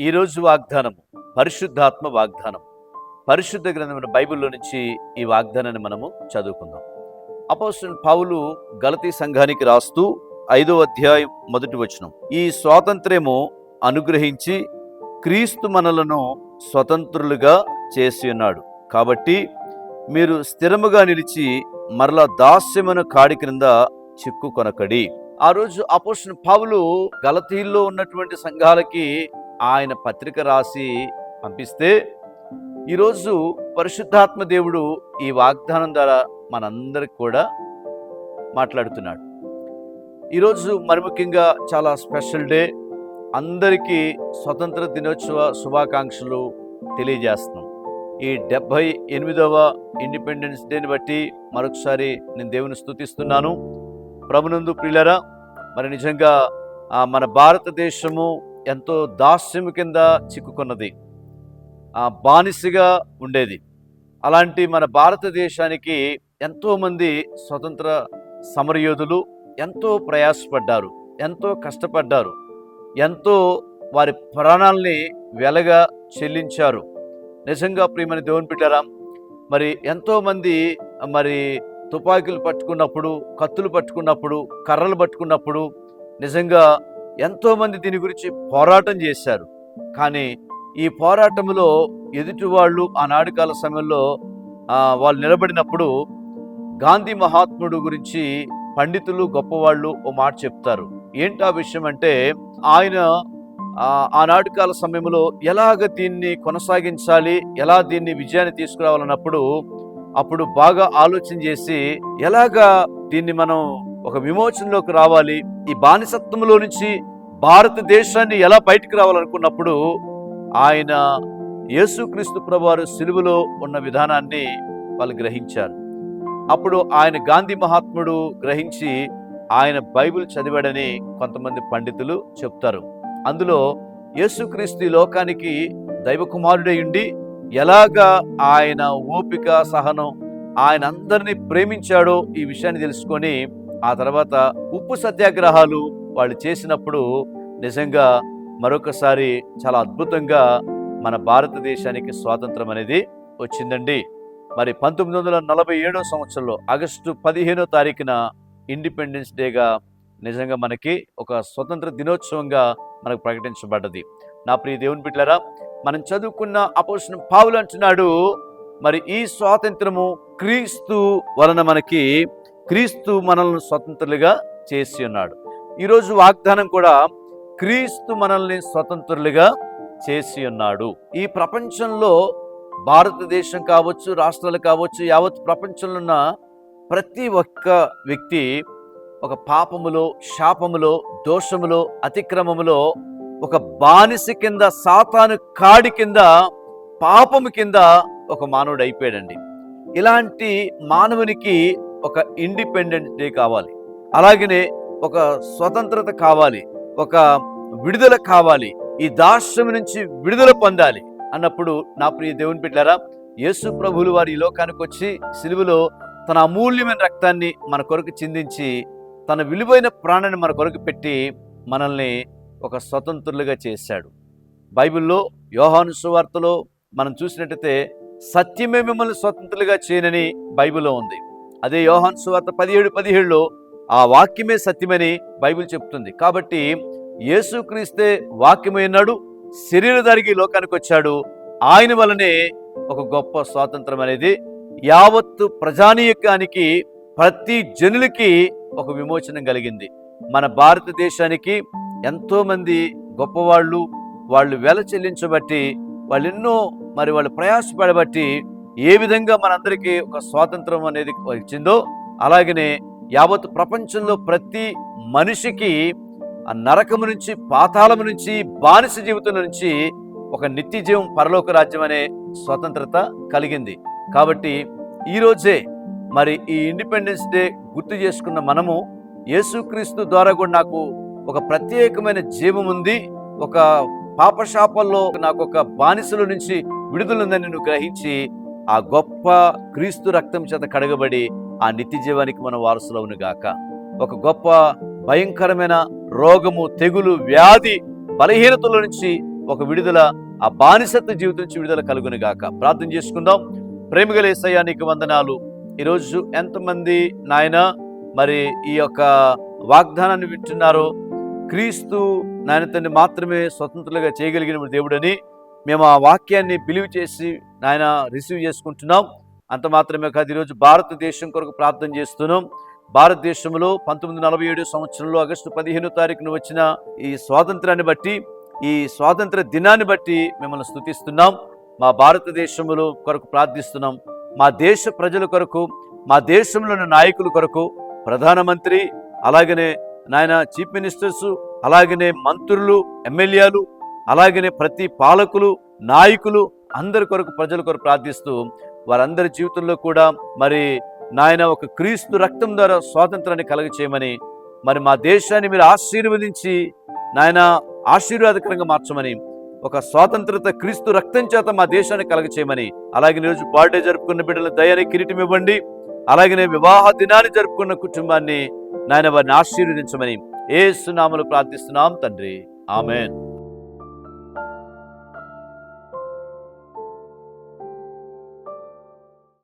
ఈరోజు వాగ్దానం పరిశుద్ధాత్మ వాగ్దానం. పరిశుద్ధ గ్రంథమైన బైబిల్లో నుంచి ఈ వాగ్దానాన్ని మనము చదువుకుందాం. అపోస్తుల పావులు గలతీ సంఘానికి రాస్తూ ఐదో అధ్యాయం మొదటి వచనం. ఈ స్వాతంత్ర్యము అనుగ్రహించి క్రీస్తు మనలను స్వతంత్రులుగా చేసి ఉన్నాడు. కాబట్టి మీరు స్థిరముగా నిలిచి మరలా దాస్యమైన కాడి క్రింద చిక్కు కొనకడి ఆ రోజు అపోసిన పావులు గలతీల్లో ఉన్నటువంటి సంఘాలకి ఆయన పత్రిక రాసి పంపిస్తే ఈరోజు పరిశుద్ధాత్మ దేవుడు ఈ వాగ్దానం ద్వారా మనందరికి కూడా మాట్లాడుతున్నాడు. ఈరోజు మరి ముఖ్యంగా చాలా స్పెషల్ డే. అందరికీ స్వతంత్ర దినోత్సవ శుభాకాంక్షలు తెలియజేస్తున్నాం. ఈ డెబ్భై ఎనిమిదవ ఇండిపెండెన్స్ డేని బట్టి మరొకసారి నేను దేవుని స్తుతిస్తున్నాను. ప్రభునందు ప్రియులరా మరి నిజంగా మన భారతదేశము ఎంతో దాస్యము కింద చిక్కుకున్నది ఆ, బానిసగా ఉండేది. అలాంటి మన భారతదేశానికి ఎంతోమంది స్వతంత్ర సమరయోధులు ఎంతో ప్రయాసపడ్డారు ఎంతో కష్టపడ్డారు ఎంతో వారి ప్రాణాల్ని వెలగా చెల్లించారు. నిజంగా ప్రియమని దేవుని పెట్టారా మరి ఎంతోమంది మరి తుపాకీలు పట్టుకున్నప్పుడు కత్తులు పట్టుకున్నప్పుడు కర్రలు పట్టుకున్నప్పుడు నిజంగా ఎంతోమంది దీని గురించి పోరాటం చేశారు. కానీ ఈ పోరాటంలో ఎదుటి వాళ్ళు ఆనాడు కాల సమయంలో వాళ్ళు నిలబడినప్పుడు గాంధీ మహాత్ముడు గురించి పండితులు గొప్పవాళ్ళు ఓ మాట చెప్తారు. ఏంటి ఆ విషయం అంటే ఆయన ఆ, ఆనాడు కాల సమయంలో ఎలాగ దీన్ని కొనసాగించాలి ఎలా దీన్ని విజయాన్ని తీసుకురావాలన్నప్పుడు అప్పుడు బాగా ఆలోచన చేసి ఎలాగా దీన్ని మనం ఒక విమోచనలోకి రావాలి ఈ బానిసత్వంలో నుంచి భారతదేశాన్ని ఎలా బయటకు రావాలనుకున్నప్పుడు ఆయన యేసుక్రీస్తు ప్రభువారు సిలువలో ఉన్న విధానాన్ని వాళ్ళు గ్రహించారు. అప్పుడు ఆయన గాంధీ మహాత్ముడు గ్రహించి ఆయన బైబిల్ చదివాడని కొంతమంది పండితులు చెప్తారు. అందులో యేసుక్రీస్తు లోకానికి దైవకుమారుడై ఉండి ఎలాగా ఆయన ఓపిక సహనం ఆయన అందరినీ ప్రేమించాడో ఈ విషయాన్ని తెలుసుకొని ఆ తర్వాత ఉప్పు సత్యాగ్రహాలు వాళ్ళు చేసినప్పుడు నిజంగా మరొకసారి చాలా అద్భుతంగా మన భారతదేశానికి స్వాతంత్రం అనేది వచ్చిందండి. మరి పంతొమ్మిది వందల నలభై ఏడో సంవత్సరంలో ఆగస్టు పదిహేనో తారీఖున ఇండిపెండెన్స్ డేగా నిజంగా మనకి ఒక స్వతంత్ర దినోత్సవంగా మనకు ప్రకటించబడ్డది. నా ప్రియ దేవుని బిడ్డలారా మనం చదువుకున్న అపోషణ పావులు అంటున్నాడు మరి ఈ స్వాతంత్రము క్రీస్తు వలన మనకి క్రీస్తు మనల్ని స్వతంత్రులుగా చేసి ఉన్నాడు. ఈరోజు వాగ్దానం కూడా క్రీస్తు మనల్ని స్వతంత్రులుగా చేసి ఉన్నాడు. ఈ ప్రపంచంలో భారతదేశం కావచ్చు రాష్ట్రాలు కావచ్చు యావత్ ప్రపంచంలో ఉన్న ప్రతి ఒక్క వ్యక్తి ఒక పాపములో శాపములో దోషములో అతిక్రమములో ఒక బానిస కింద సాతాను కాడి కింద పాపము కింద ఒక మానవుడు అయిపోయాడండి. ఇలాంటి మానవునికి ఒక ఇండిపెండెంట్ డే కావాలి. అలాగనే ఒక స్వతంత్రత కావాలి ఒక విడుదల కావాలి ఈ దాస్యం నుంచి విడుదల పొందాలి అన్నప్పుడు నా ప్రియ దేవుని బిడ్డారా యేసు ప్రభులు వారి ఈ లోకానికి వచ్చి సిలువలో తన అమూల్యమైన రక్తాన్ని మన కొరకు చిందించి తన విలువైన ప్రాణాన్ని మన కొరకు పెట్టి మనల్ని ఒక స్వతంత్రులుగా చేశాడు. బైబిల్లో యోహాను సువార్తలో మనం చూసినట్టయితే సత్యమే మిమ్మల్ని స్వతంత్రులుగా చేయనని బైబిల్లో ఉంది. అదే యోహాను సువార్త పదిహేడు పదిహేడులో ఆ వాక్యమే సత్యమని బైబిల్ చెప్తుంది. కాబట్టి యేసుక్రీస్తే వాక్యమై శరీరధారికి లోకానికి వచ్చాడు. ఆయన వలనే ఒక గొప్ప స్వాతంత్రం అనేది యావత్తు ప్రజానీయకానికి ప్రతి జనులకి ఒక విమోచనం కలిగింది. మన భారతదేశానికి ఎంతోమంది గొప్పవాళ్ళు వాళ్ళు వెల చెల్లించబట్టి వాళ్ళు ఎన్నో మరి వాళ్ళు ప్రయాసపడబట్టి ఏ విధంగా మనందరికీ ఒక స్వాతంత్రం అనేది వచ్చిందో అలాగనే యావత్ ప్రపంచంలో ప్రతి మనిషికి ఆ నరకము నుంచి పాతాళము నుంచి బానిస జీవితం నుంచి ఒక నిత్య జీవం పరలోక రాజ్యం అనే స్వతంత్రత కలిగింది. కాబట్టి ఈ రోజే మరి ఈ ఇండిపెండెన్స్ డే గుర్తు చేసుకున్న మనము యేసుక్రీస్తు ద్వారా కూడా నాకు ఒక ప్రత్యేకమైన జీవం ఉంది. ఒక పాపశాపంలో నాకు ఒక బానిసల నుంచి విడుదల ఉందని నువ్వు గ్రహించి ఆ గొప్ప క్రీస్తు రక్తం చేత కడగబడి ఆ నిత్య జీవానికి మనం వారసులవును గాక. ఒక గొప్ప భయంకరమైన రోగము తెగులు వ్యాధి బలహీనతల నుంచి ఒక విడుదల ఆ బానిసత్వ జీవితం నుంచి విడుదల కలుగును గాక. ప్రార్థన చేసుకుందాం. ప్రేమిగల యేసయ్యా నీకు వందనాలు. ఈరోజు ఎంతమంది నాయన మరి ఈ యొక్క వాగ్దానాన్ని వింటున్నారో క్రీస్తు నాయన తండ్రి మాత్రమే స్వతంత్రులుగా చేయగలిగిన దేవుడని మేము ఆ వాక్యాన్ని బిలీవ్ చేసి నాయన రిసీవ్ చేసుకుంటున్నాం. అంత మాత్రమే కాదు ఈరోజు భారతదేశం కొరకు ప్రార్థన చేస్తున్నాం. భారతదేశంలో పంతొమ్మిది నలభై ఏడు సంవత్సరంలో ఆగస్టు పదిహేనో తారీఖున వచ్చిన ఈ స్వాతంత్రాన్ని బట్టి ఈ స్వాతంత్ర దినాన్ని బట్టి మిమ్మల్ని స్తుతిస్తున్నాం. మా భారతదేశంలో కొరకు ప్రార్థిస్తున్నాం. మా దేశ ప్రజల కొరకు మా దేశంలోని నాయకుల కొరకు ప్రధానమంత్రి అలాగనే నాయన చీఫ్ మినిస్టర్స్ అలాగనే మంత్రులు ఎమ్మెల్యేలు అలాగనే ప్రతి పాలకులు నాయకులు అందరి కొరకు ప్రజల కొరకు ప్రార్థిస్తూ వారందరి జీవితంలో కూడా మరి నాయన ఒక క్రీస్తు రక్తం ద్వారా స్వాతంత్రాన్ని కలగ చేయమని మరి మా దేశాన్ని మీరు ఆశీర్వదించి నాయన ఆశీర్వాదకరంగా మార్చమని ఒక స్వాతంత్రత క్రీస్తు రక్తం చేత మా దేశాన్ని కలగ చేయమని అలాగే ఈరోజు బర్త్డే జరుపుకున్న బిడ్డల దయని కిరీటం ఇవ్వండి. అలాగనే వివాహ దినాన్ని జరుపుకున్న కుటుంబాన్ని నాయన వారిని ఆశీర్వదించమని ఏ సునామలు ప్రార్థిస్తున్నాం తండ్రి. ఆమెన్.